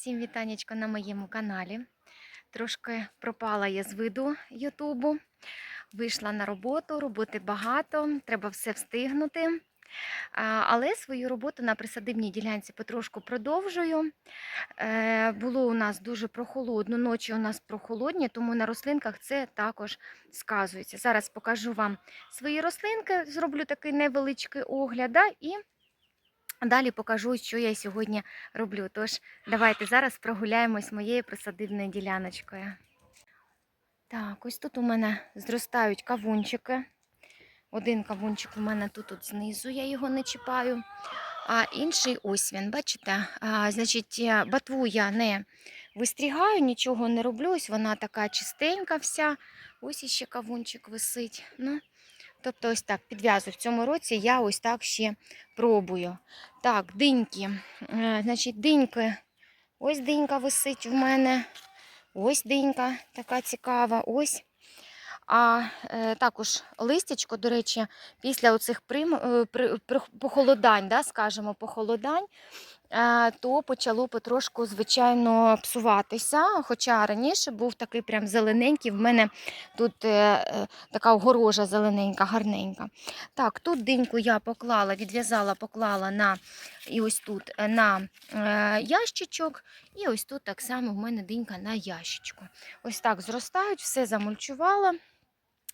Всім вітанечко на моєму каналі. Трошки пропала я з виду Ютубу. Вийшла на роботу, роботи багато, треба все встигнути. Але свою роботу на присадибній ділянці потрошку продовжую. Е, Було у нас дуже прохолодно, ночі у нас прохолодні, тому на рослинках це також сказується. Зараз покажу вам свої рослинки, зроблю такий невеличкий огляд і далі покажу, що я сьогодні роблю. Тож, давайте зараз прогуляємось моєю присадибною діляночкою. Так, ось тут у мене зростають кавунчики. Один кавунчик у мене тут от знизу, я його не чіпаю. А інший ось він, бачите? А, значить, е, батву я не вистрігаю, нічого не роблю. Ось вона така чистенька вся. Ось іще кавунчик висить. Ну, тобто, ось так підв'язую. В цьому році я ось так ще пробую. Так, диньки. Е, Значить, диньки. Ось динька висить в мене. Ось динька така цікава. Ось. А е, також листячко, до речі, після оцих прим, е, при, при, похолодань, да, скажімо, похолодань, то почало потрошку, звичайно, псуватися. Хоча раніше був такий прям зелененький, в мене тут е, е, така огорожа зелененька, гарненька. Так, тут диньку я поклала, відв'язала, поклала на і ось тут е, на ящичок, і ось тут так само в мене динька на ящичку. Ось так зростають, все замульчувала.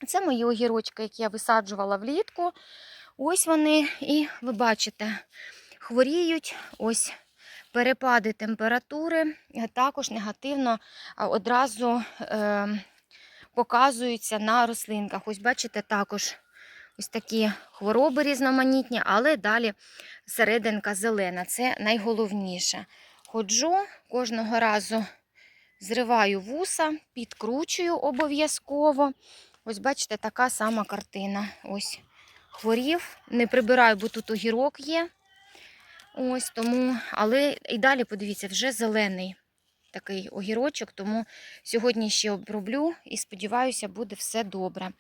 Це мої огірочки, які я висаджувала влітку. Ось вони, і ви бачите, хворіють. Ось перепади температури також негативно одразу е, показуються на рослинках. Ось бачите, також ось такі хвороби різноманітні, але далі серединка зелена. Це найголовніше. Ходжу кожного разу. Зриваю вуса, підкручую обов'язково. Ось бачите, така сама картина. Ось хворів. Не прибираю, бо тут огірок є. Ось тому, але і далі, подивіться, вже зелений такий огірочок, тому сьогодні ще оброблю і сподіваюся, буде все добре.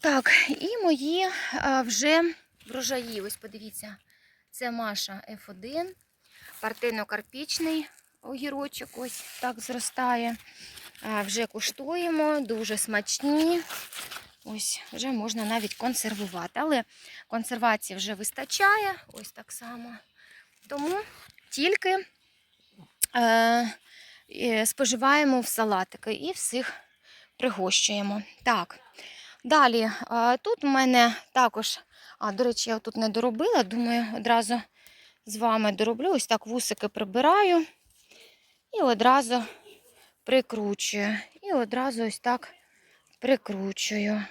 Так, і мої а, вже врожаї. Ось подивіться, це Маша F1, партийно-карпічний огірочок ось так зростає. А, Вже куштуємо, дуже смачні. Ось, вже можна навіть консервувати. Але консервації вже вистачає, ось так само. Тому тільки е, споживаємо в салатики і всіх пригощуємо. Так, далі е, тут у мене також, а, до речі, я тут не доробила, думаю, одразу з вами дороблю. Ось так вусики прибираю і одразу прикручую. І одразу ось так прикручую.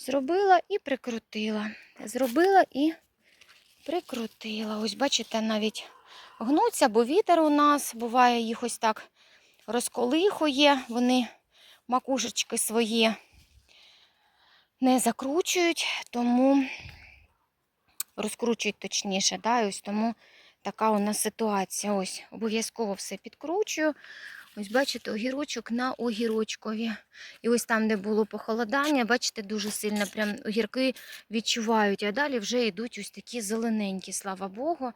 Зробила і прикрутила. Зробила і прикрутила. Ось, бачите, навіть гнуться, бо вітер у нас буває їх ось так розколихує. Вони макушечки свої не закручують, тому розкручують точніше. Да? Ось тому така у нас ситуація. Ось, обов'язково все підкручую. Ось, бачите, огірочок на огірочкові. І ось там, де було похолодання, бачите, дуже сильно прям огірки відчувають. А далі вже йдуть ось такі зелененькі, слава Богу.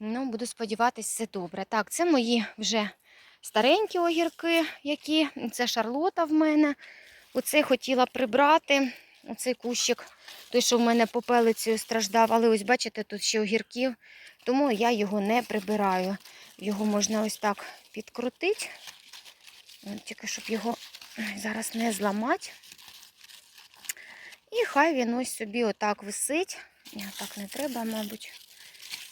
Ну, Буду сподіватися, все добре. Так, це мої вже старенькі огірки, які. Це шарлота в мене. Оце хотіла прибрати. Оцей кущик, той, що в мене попелицею страждав, але ось бачите, тут ще огірків, тому я його не прибираю. Його можна ось так підкрутити. От, Тільки щоб його зараз не зламати. І хай він ось собі отак висить. Так не треба, мабуть.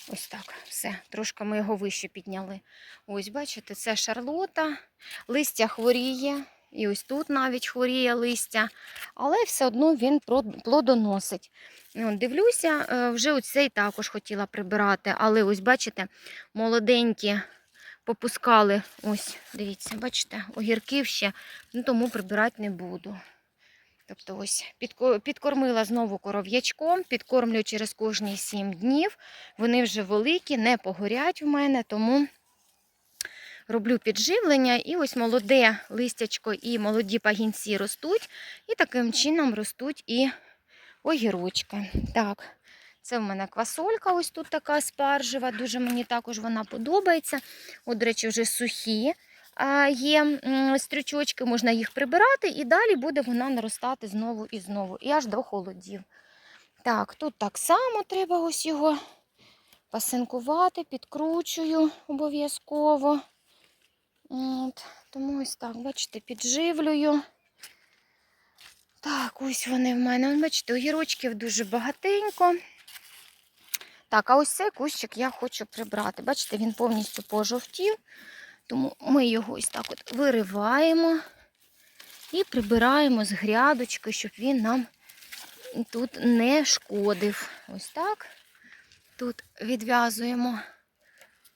Ось так, все. Трошки ми його вище підняли. Ось, бачите, це шарлота, листя хворіє. І ось тут навіть хворіє листя, але все одно він плодоносить. От, Дивлюся, е, вже оцей також хотіла прибирати, але ось, бачите, молоденькі попускали. Ось, дивіться, бачите, огірків ще, ну тому прибирати не буду. Тобто ось підкормила знову коров'ячком, підкормлю через кожні 7 днів. Вони вже великі, не погорять в мене, тому роблю підживлення. І ось молоде листячко і молоді пагінці ростуть. І таким чином ростуть і огірочки. Так, Це в мене квасолька, ось тут така спаржева. Дуже мені також вона подобається. От, до речі, вже сухі є стрючочки, можна їх прибирати, і далі буде вона наростати знову і знову, і аж до холодів. Так, тут так само треба ось його пасинкувати, підкручую обов'язково. От, тому ось так, бачите, підживлюю. Так, ось вони в мене. Бачите, огірочків дуже багатенько. Так, а ось цей кущик я хочу прибрати. Бачите, він повністю пожовтів. Тому ми його ось так от вириваємо і прибираємо з грядочки, щоб він нам тут не шкодив. Ось так. Тут відв'язуємо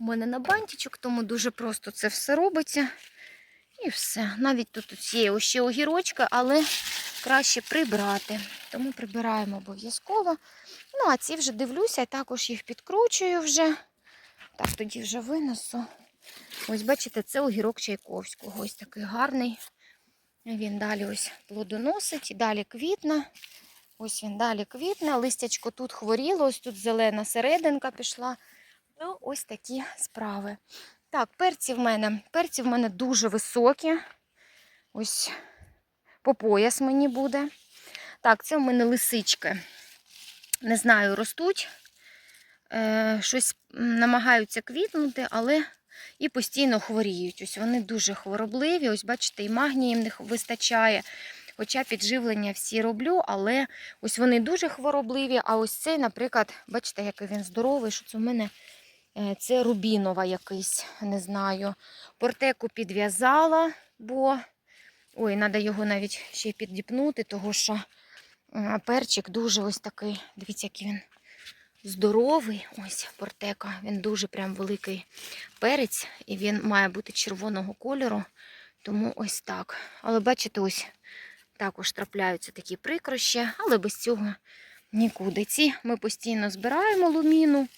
у мене на бантичок, тому дуже просто це все робиться. І все. Навіть тут, є ще огірочки, але краще прибрати. Тому прибираємо обов'язково. Ну, а ці вже дивлюся, також їх підкручую вже. Так, тоді вже винесу. Ось, бачите, це огірок Чайковського. Ось такий гарний. Він далі ось плодоносить, і далі квітне. Ось він далі квітне. Листячко тут хворіло, ось тут зелена серединка пішла. Ну, ось такі справи. Так, перці в мене. Перці в мене дуже високі. Ось по пояс мені буде. Так, це в мене лисички. Не знаю, ростуть. Е, щось намагаються квітнути, але і постійно хворіють. Ось вони дуже хворобливі. Ось, бачите, і магнію їм не вистачає. Хоча підживлення всі роблю, але ось вони дуже хворобливі. А ось цей, наприклад, бачите, який він здоровий, що це в мене е, це рубінова якийсь, не знаю. Портеку підв'язала, бо ой, треба його навіть ще й піддіпнути, тому що перчик дуже ось такий. Дивіться, який він здоровий. Ось портека. Він дуже прям великий перець, і він має бути червоного кольору. Тому ось так. Але бачите, ось також трапляються такі прикрощі, але без цього нікуди. Ці ми постійно збираємо луміну.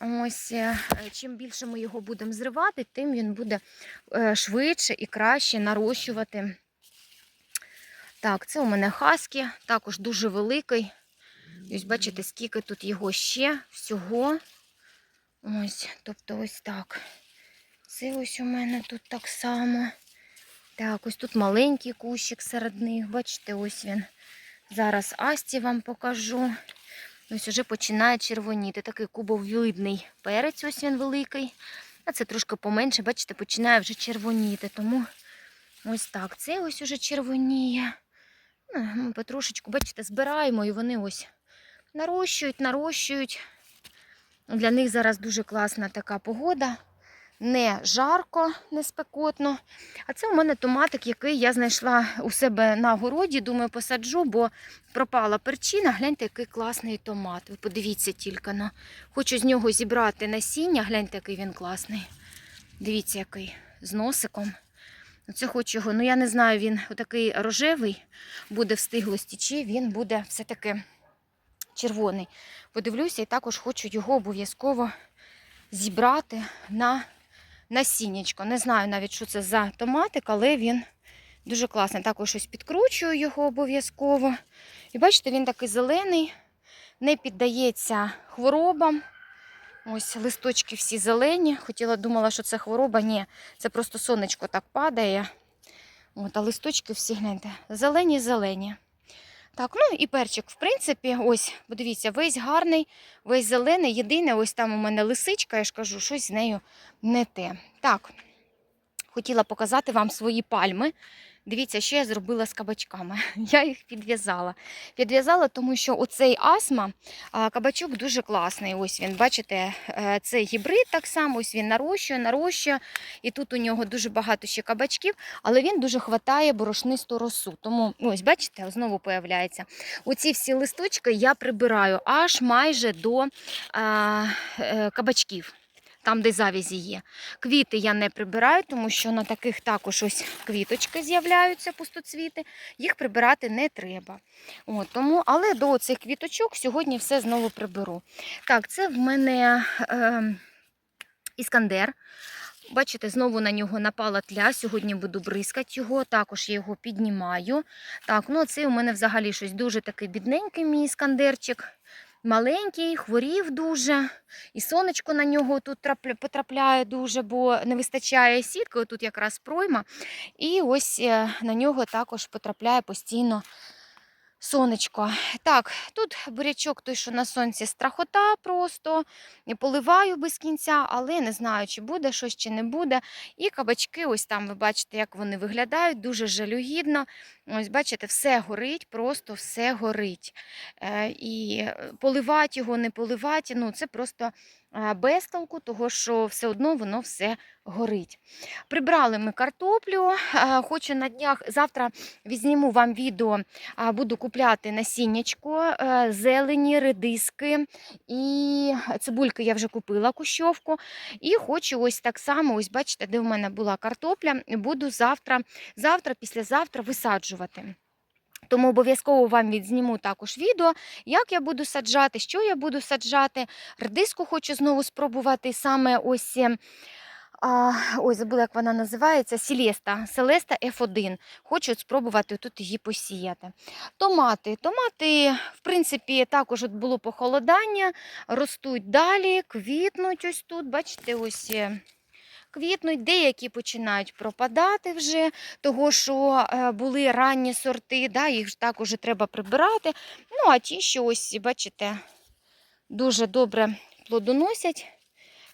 Ось, е, чим більше ми його будемо зривати, тим він буде е, швидше і краще нарощувати. Так, це у мене хаскі, також дуже великий. Ось бачите, скільки тут його ще всього. Ось, тобто ось так. Це ось у мене тут так само. Так, ось тут маленький кущик серед них. Бачите, ось він. Зараз Асті вам покажу. Ось уже починає червоніти. Такий кубовидний перець, ось він великий. А це трошки поменше, бачите, починає вже червоніти. Тому ось так. Це ось уже червоніє. Ну, Ми потрошечку, бачите, збираємо і вони ось нарощують, нарощують. Для них зараз дуже класна така погода. Не жарко, не спекотно. А це у мене томатик, який я знайшла у себе на городі. Думаю, посаджу, бо пропала перчина. Гляньте, який класний томат. Ви подивіться тільки на. Хочу з нього зібрати насіння. Гляньте, який він класний. Дивіться, який з носиком. Оце хочу його. Ну я не знаю, він такий рожевий буде в стиглості, чи він буде все-таки червоний. Подивлюся і також хочу його обов'язково зібрати на насіннячко. Не знаю навіть, що це за томатик, але він дуже класний. Також ось підкручую його обов'язково. І бачите, він такий зелений, не піддається хворобам. Ось листочки всі зелені. Хотіла, думала, що це хвороба. Ні, це просто сонечко так падає. От, а листочки всі гляньте, зелені-зелені. Так, ну і перчик, в принципі, ось, подивіться, весь гарний, весь зелений. Єдине, ось там у мене лисичка, я ж кажу, щось з нею не те. Так, хотіла показати вам свої пальми. Дивіться, що я зробила з кабачками. Я їх підв'язала. Підв'язала, тому що оцей асма, кабачок дуже класний. Ось він, бачите, е, це гібрид так само, ось він нарощує, нарощує. І тут у нього дуже багато ще кабачків, але він дуже хватає борошнисту росу. Тому, ось, бачите, знову появляється. Оці всі листочки я прибираю аж майже до а, е, кабачків. Там, де завязі є. Квіти я не прибираю, тому що на таких також ось квіточки з'являються, пустоцвіти. Їх прибирати не треба. От, тому, але до цих квіточок сьогодні все знову приберу. Так, це в мене е, іскандер. Бачите, знову на нього напала тля. Сьогодні буду бризкати його, також я його піднімаю. Так, ну це у мене взагалі щось дуже такий бідненький мій іскандерчик. Маленький, хворів дуже, і сонечко на нього тут трапля- потрапляє дуже, бо не вистачає сітки, тут якраз пройма. І ось е, на нього також потрапляє постійно сонечко. Так, тут бурячок той, що на сонці страхота просто, і поливаю без кінця, але не знаю, чи буде щось, чи не буде. І кабачки, ось там ви бачите, як вони виглядають, дуже жалюгідно. Ось бачите, все горить, просто все горить. Е, і е, поливати його, не поливати, ну це просто без толку, того що все одно воно все горить. Прибрали ми картоплю. Хочу на днях завтра візніму вам відео. Буду купляти насіннячко, е, зелені, редиски і цибульки я вже купила кущовку. І хочу ось так само, ось бачите, де в мене була картопля, буду завтра, завтра, післязавтра висаджувати. Тому обов'язково вам відзніму також відео, як я буду саджати, що я буду саджати. Редиску хочу знову спробувати саме ось. е, А, ой, забула, як вона називається. Селеста. Селеста F1. Хочу спробувати тут її посіяти. Томати. Томати, в принципі, також от було похолодання, ростуть далі, квітнуть ось тут. Бачите, ось. Квітнуть, деякі починають пропадати вже, того що е, були ранні сорти, да, їх також треба прибирати. Ну, а ті, що ось, бачите, дуже добре плодоносять.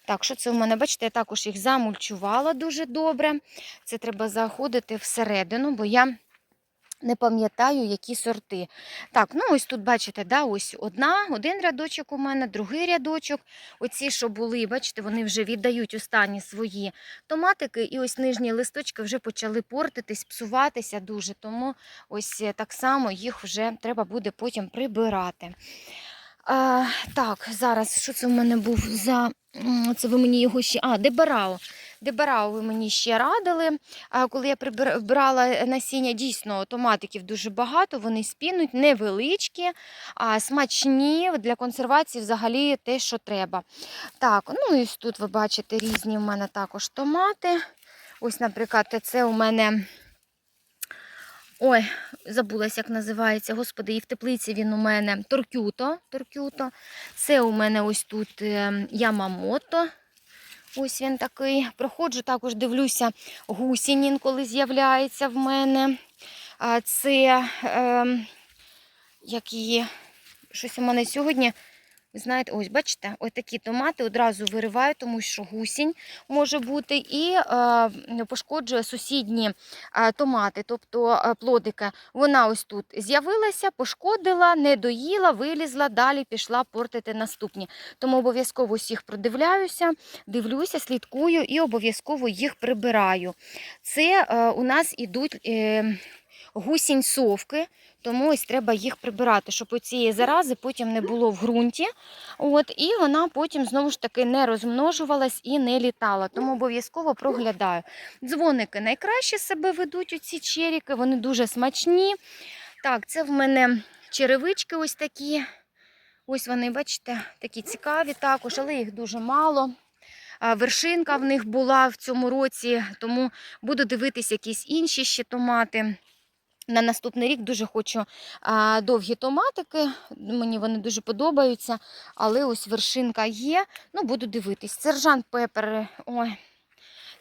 Так, що це у мене, бачите, я також їх замульчувала дуже добре. Це треба заходити всередину, бо я не пам'ятаю, які сорти. Так, ну ось тут, бачите, да, ось одна, один рядочок у мене, другий рядочок. Оці, що були, бачите, вони вже віддають останні свої томатики, і ось нижні листочки вже почали портитись, псуватися дуже. Тому ось е, так само їх вже треба буде потім прибирати. А, так, зараз, що це в мене був за. Це ви мені його ще. А, дебарао. Дебарао ви мені ще радили. Коли я прибир- брала насіння, дійсно томатиків дуже багато, вони спінуть, невеличкі, смачні для консервації взагалі те, що треба. Так, ну і тут ви бачите різні в мене також томати. Ось, наприклад, це у мене. Ой, забулась, як називається. Господи, і в теплиці він у мене торкюто. торкюто. Це у мене ось тут е, ямамото. Ось він такий. Проходжу, також дивлюся, гусінь інколи з'являється в мене. Це е, як щось у мене сьогодні. Ви знаєте, ось бачите, ось такі томати одразу вириваю, тому що гусінь може бути, і е, пошкоджує сусідні е, томати, тобто е, плодики. Вона ось тут з'явилася, пошкодила, не доїла, вилізла, далі пішла портити наступні. Тому обов'язково всіх продивляюся, дивлюся, слідкую і обов'язково їх прибираю. Це е, у нас ідуть е, гусінь совки. Тому ось треба їх прибирати, щоб цієї зарази потім не було в ґрунті. От, і вона потім знову ж таки не розмножувалась і не літала. Тому обов'язково проглядаю. Дзвоники найкраще себе ведуть у ці черіки, вони дуже смачні. Так, це в мене черевички ось такі. Ось вони, бачите, такі цікаві також, але їх дуже мало. Вершинка в них була в цьому році, тому буду дивитись якісь інші ще томати. На наступний рік дуже хочу а, довгі томатики. Мені вони дуже подобаються. Але ось вершинка є. Ну, буду дивитись. Сержант Пепер. Ой.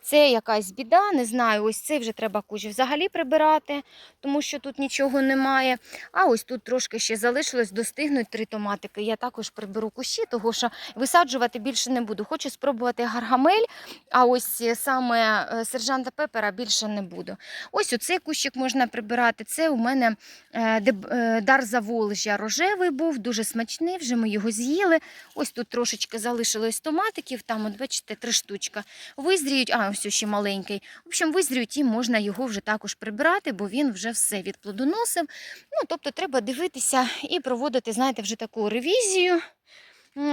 Це якась біда, не знаю, ось цей вже треба куч взагалі прибирати, тому що тут нічого немає. А ось тут трошки ще залишилось, достигнуть три томатики. Я також приберу кущі, тому що висаджувати більше не буду. Хочу спробувати гаргамель, а ось саме е, сержанта Пепера більше не буду. Ось оцей кущик можна прибирати. Це у мене е, е, дар Заволжя рожевий був, дуже смачний, вже ми його з'їли. Ось тут трошечки залишилось томатиків, там, от бачите, три штучка. Визріють, а ось ще маленький. В общем, визріють і можна його вже також прибирати, бо він вже все відплодоносив. Ну, тобто треба дивитися і проводити, знаєте, вже таку ревізію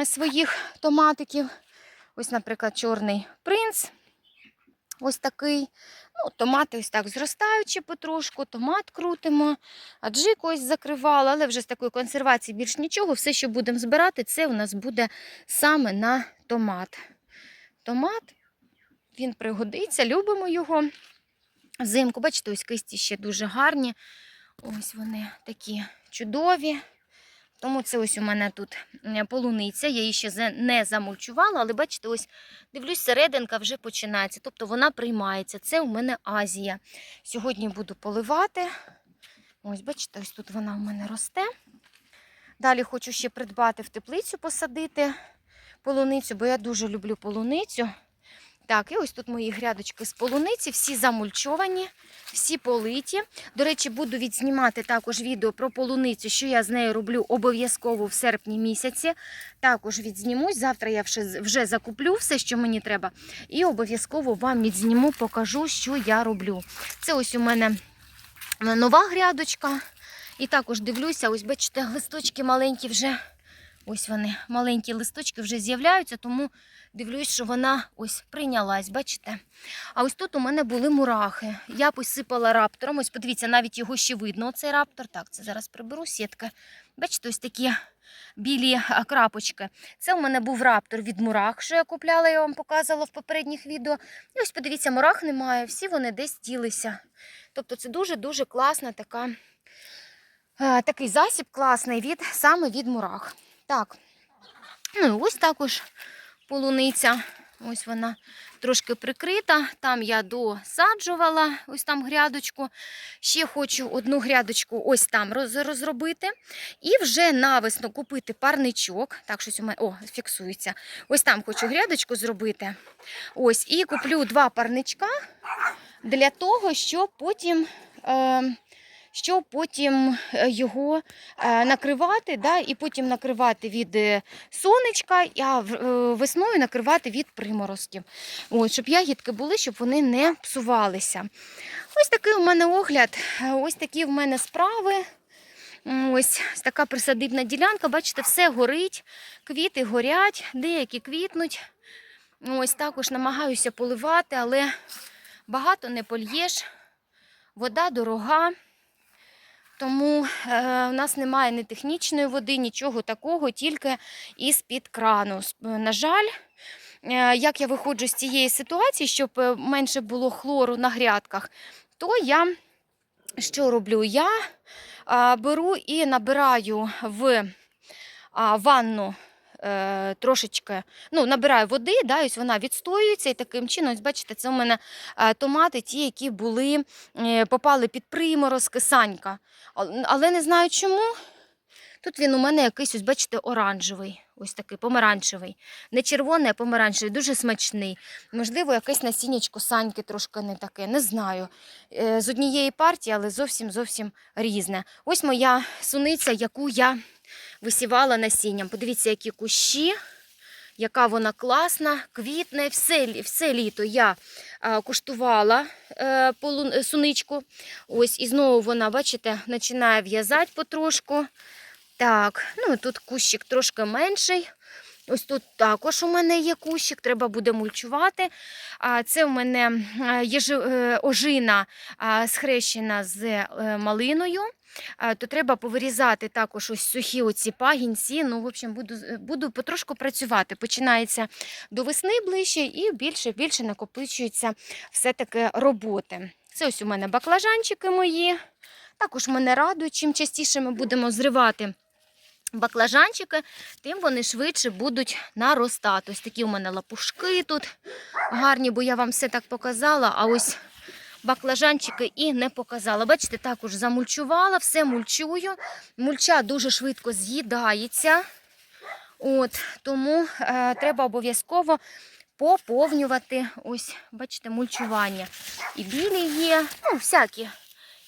своїх томатиків. Ось, наприклад, чорний принц. Ось такий. Ну, томати ось так зростаючи потрошку, томат крутимо, аджик ось закривала, але вже з такої консервації більш нічого. Все, що будемо збирати, це у нас буде саме на томат. Томат, він пригодиться, любимо його. Взимку, бачите, ось кисті ще дуже гарні. Ось вони такі чудові. тому це ось у мене тут полуниця. Я її ще не замульчувала, але бачите, ось дивлюсь, серединка вже починається. Тобто вона приймається. Це у мене Азія. Сьогодні буду поливати. Ось, бачите, ось тут вона у мене росте. Далі хочу ще придбати в теплицю, посадити полуницю, бо я дуже люблю полуницю. Так, і ось тут мої грядочки з полуниці, всі замульчовані, всі политі. До речі, буду відзнімати також відео про полуницю, що я з нею роблю обов'язково в серпні місяці. Також відзнімусь. Завтра я вже, закуплю все, що мені треба. І обов'язково вам відзніму, покажу, що я роблю. Це ось у мене нова грядочка. І також дивлюся, ось бачите, листочки маленькі вже. Ось вони, маленькі листочки вже з'являються, тому дивлюсь, що вона ось прийнялась, бачите? А ось тут у мене були мурахи. Я посипала раптором. Ось подивіться, навіть його ще видно. Оцей раптор. Так, це зараз приберу сітка. Бачите, ось такі білі крапочки. Це у мене був раптор від мурах, що я купляла, я вам показувала в попередніх відео. І ось подивіться, мурах немає, всі вони десь ділися. Тобто це дуже-дуже класна така, такий засіб класний від, саме від мурах. Так, ну ось також полуниця. Ось вона трошки прикрита. Там я досаджувала ось там грядочку. Ще хочу одну грядочку ось там розробити. І вже навесно купити парничок. Так, щось у мене о, фіксується. Ось там хочу грядочку зробити. Ось, і куплю два парничка для того, щоб потім. Е, щоб потім е, його е, накривати, да, і потім накривати від е, сонечка, а весною накривати від приморозків. От, щоб ягідки були, щоб вони не псувалися. Ось такий у мене огляд, ось такі в мене справи. Ось така присадибна ділянка, бачите, все горить, квіти горять, деякі квітнуть. Ось також намагаюся поливати, але багато не польєш. Вода дорога. Тому е, у нас немає ні технічної води, нічого такого, тільки із-під крану. Е, На жаль, е, як я виходжу з цієї ситуації, щоб менше було хлору на грядках, то я що роблю? Я беру і набираю в ванну е, трошечки, ну, набираю води, да, ось вона відстоюється, і таким чином, ось бачите, це у мене е, томати, ті, які були, е, попали під приморозки, санька. Але не знаю чому. Тут він у мене якийсь, ось бачите, оранжевий, ось такий помаранчевий. Не червоний, а помаранчевий, дуже смачний. Можливо, якесь насіннячко саньки трошки не таке, не знаю. З однієї партії, але зовсім зовсім різне. Ось моя суниця, яку я висівала насінням. Подивіться, які кущі. Яка вона класна, квітне, все, все літо я куштувала е, е, суничку. Ось, і знову вона, бачите, починає в'язати потрошку. Так, ну тут кущик трошки менший. Ось тут також у мене є кущик, треба буде мульчувати. Це у мене е, е, ожина схрещена з е, малиною. То треба повирізати також ось сухі оці пагінці. Ну, в общем, буду, буду потрошку працювати. Починається до весни ближче і більше більше накопичується все-таки роботи. Це ось у мене баклажанчики мої. Також мене радують, чим частіше ми будемо зривати баклажанчики, тим вони швидше будуть наростати. Ось такі у мене лапушки тут гарні, бо я вам все так показала, а ось баклажанчики і не показала. Бачите, також замульчувала, все мульчую. Мульча дуже швидко з'їдається. От, тому е, треба обов'язково поповнювати ось, бачите, мульчування. І білі є, ну, всякі.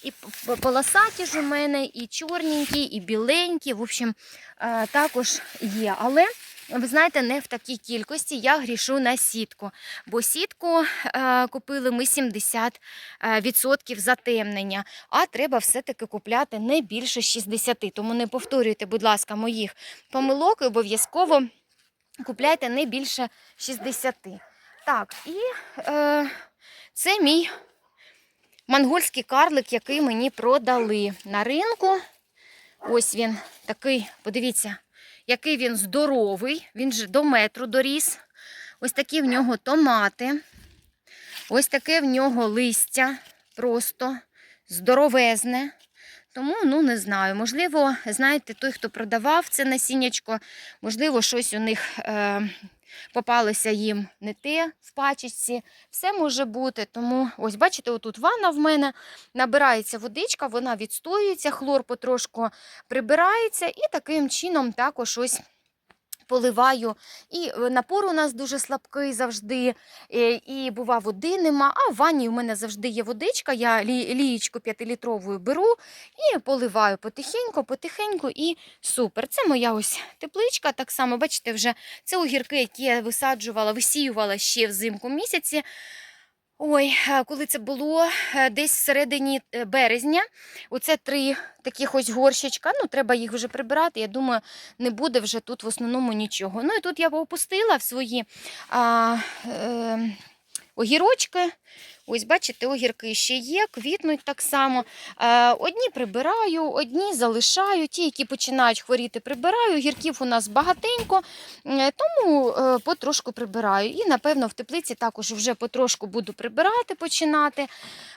І полосаті ж у мене, і чорненькі, і біленькі. В общем, е, також є. Але ви знаєте, не в такій кількості я грішу на сітку. Бо сітку е, купили ми 70% е, затемнення, а треба все-таки купляти не більше 60. Тому не повторюйте, будь ласка, моїх помилок і обов'язково купляйте не більше 60. Так, і е, це мій монгольський карлик, який мені продали на ринку. Ось він такий, подивіться, який він здоровий, він же до метру доріс. Ось такі в нього томати. Ось таке в нього листя просто здоровезне. Тому ну не знаю. Можливо, знаєте, той, хто продавав це насіннячко, можливо, щось у них е, попалося їм не те в пачечці. Все може бути. Тому ось бачите, отут ванна в мене набирається водичка, вона відстоюється, хлор потрошку прибирається, і таким чином також ось. Поливаю, і е, напор у нас дуже слабкий завжди, е, і бува води нема. А в ванні у мене завжди є водичка. Я лі- лієчку 5-літрову беру і поливаю потихеньку, потихеньку, і супер. Це моя ось тепличка. Так само, бачите, вже це огірки, які я висаджувала, висіювала ще взимку місяці. Ой, е, коли це було е, десь всередині середині березня, оце три таких ось горщичка. Ну, треба їх вже прибирати. Я думаю, не буде вже тут в основному нічого. Ну і тут я опустила в свої а, е, огірочки. Ось, бачите, огірки ще є, квітнуть так само. Е, одні прибираю, одні залишаю. Ті, які починають хворіти, прибираю. Огірків у нас багатенько, е, тому е, потрошку прибираю. І, напевно, в теплиці також вже потрошку буду прибирати, починати.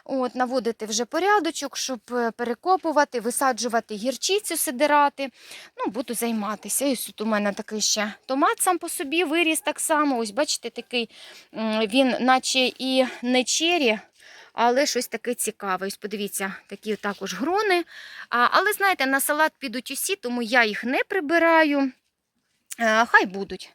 От, наводити вже порядочок, щоб перекопувати, висаджувати гірчицю, сидирати. Ну, буду займатися. Ось тут у мене такий ще томат сам по собі виріс так само. Ось, бачите, такий він, наче і не чері, але щось таке цікаве. Ось подивіться, такі також грони. Але знаєте, на салат підуть усі, тому я їх не прибираю. Хай будуть.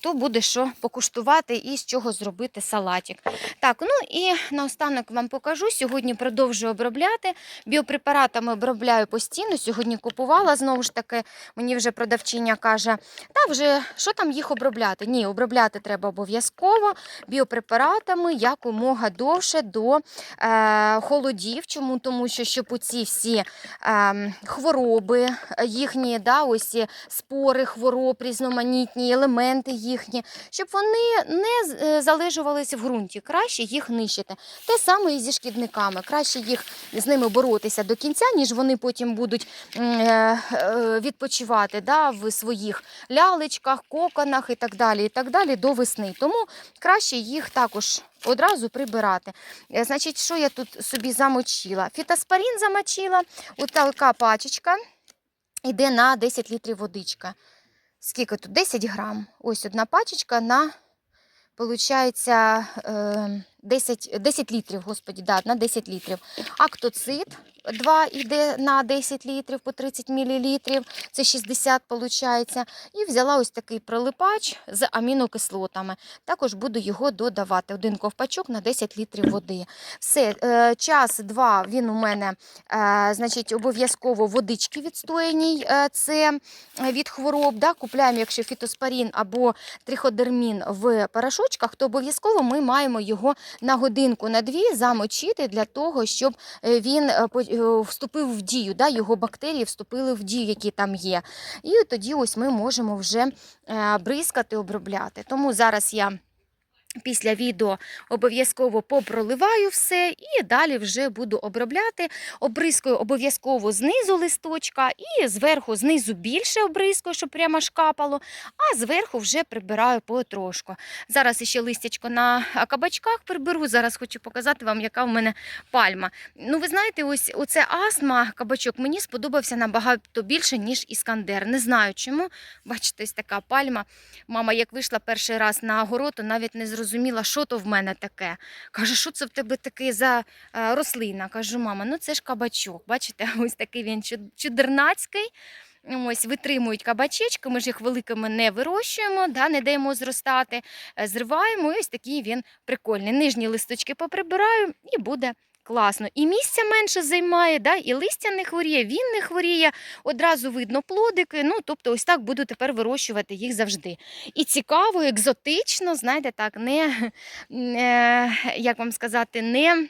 То буде що покуштувати і з чого зробити салатик. Так, ну і наостанок вам покажу. Сьогодні продовжую обробляти. Біопрепаратами обробляю постійно. Сьогодні купувала знову ж таки. Мені вже продавчиня каже, та вже що там їх обробляти? Ні, обробляти треба обов'язково біопрепаратами якомога довше до е, холодів. Чому? Тому що щоб оці всі е, хвороби їхні, да, ось спори хвороб, різноманітні елементи їхні, щоб вони не е, залежувалися в ґрунті. Краще їх нищити. Те саме і зі шкідниками. Краще їх з ними боротися до кінця, ніж вони потім будуть е, е, відпочивати да, в своїх лялечках, коконах і так далі, і так далі до весни. Тому краще їх також одразу прибирати. Значить, що я тут собі замочила? Фітоспорін замочила, от така пачечка. Йде на 10 літрів водичка. Скільки тут? 10 грам. Ось одна пачечка на, е, 10, 10 літрів, господі, да, на 10 літрів. Актоцит 2 йде на 10 літрів по 30 мл, це 60 виходить. І взяла ось такий прилипач з амінокислотами. Також буду його додавати. Один ковпачок на 10 літрів води. Все, е, час-два він у мене, е, значить, обов'язково водички відстояній. Е, це від хвороб. Да? Купляємо, якщо фітоспорін або триходермін в порошочках, то обов'язково ми маємо його на годинку, на дві замочити для того, щоб е, він е, е, вступив в дію, да? його бактерії вступили в дію, які там є. І тоді ось ми можемо вже бризкати, обробляти. Тому зараз я. Після відео обов'язково попроливаю все і далі вже буду обробляти. Обризкою обов'язково знизу листочка і зверху, знизу більше обризкою, щоб прямо шкапало, а зверху вже прибираю потрошку. Зараз ще листячко на кабачках приберу. Зараз хочу показати вам, яка в мене пальма. Ну, ви знаєте, ось оце астма кабачок мені сподобався набагато більше, ніж іскандер. Не знаю чому. Бачите, ось така пальма. Мама, як вийшла перший раз на огород, то навіть не зрозуміла, що то в мене таке. Каже, що це в тебе таке за е, рослина? Кажу, мама, ну це ж кабачок. Бачите, ось такий він чудернацький. Ось витримують кабачечки, ми ж їх великими не вирощуємо, да, не даємо зростати, е, зриваємо. І ось такий він прикольний. Нижні листочки поприбираю і буде класно. І місця менше займає, да, і листя не хворіє, він не хворіє. Одразу видно плодики. Ну, тобто, ось так буду тепер вирощувати їх завжди. І цікаво, екзотично, знаєте, так, не, не як вам сказати, не.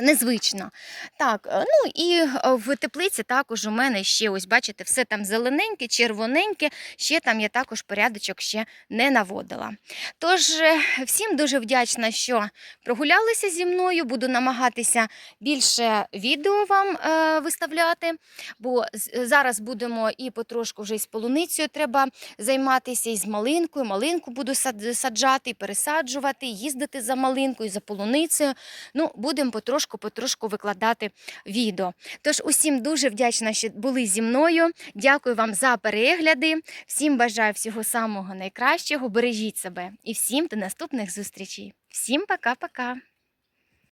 Незвично. Так, е, ну і е, в теплиці також у мене ще, ось бачите, все там зелененьке, червоненьке, ще там я також порядочок ще не наводила. Тож, е, всім дуже вдячна, що прогулялися зі мною. Буду намагатися більше відео вам е, виставляти, бо зараз будемо і потрошку вже із полуницею треба займатися, і з малинкою. Малинку буду саджати, пересаджувати, їздити за малинкою, за полуницею. Ну, будемо потрошку потрошку викладати відео. Тож усім дуже вдячна, що були зі мною. Дякую вам за перегляди. Всім бажаю всього самого найкращого. Бережіть себе і всім до наступних зустрічей. Всім пока-пока.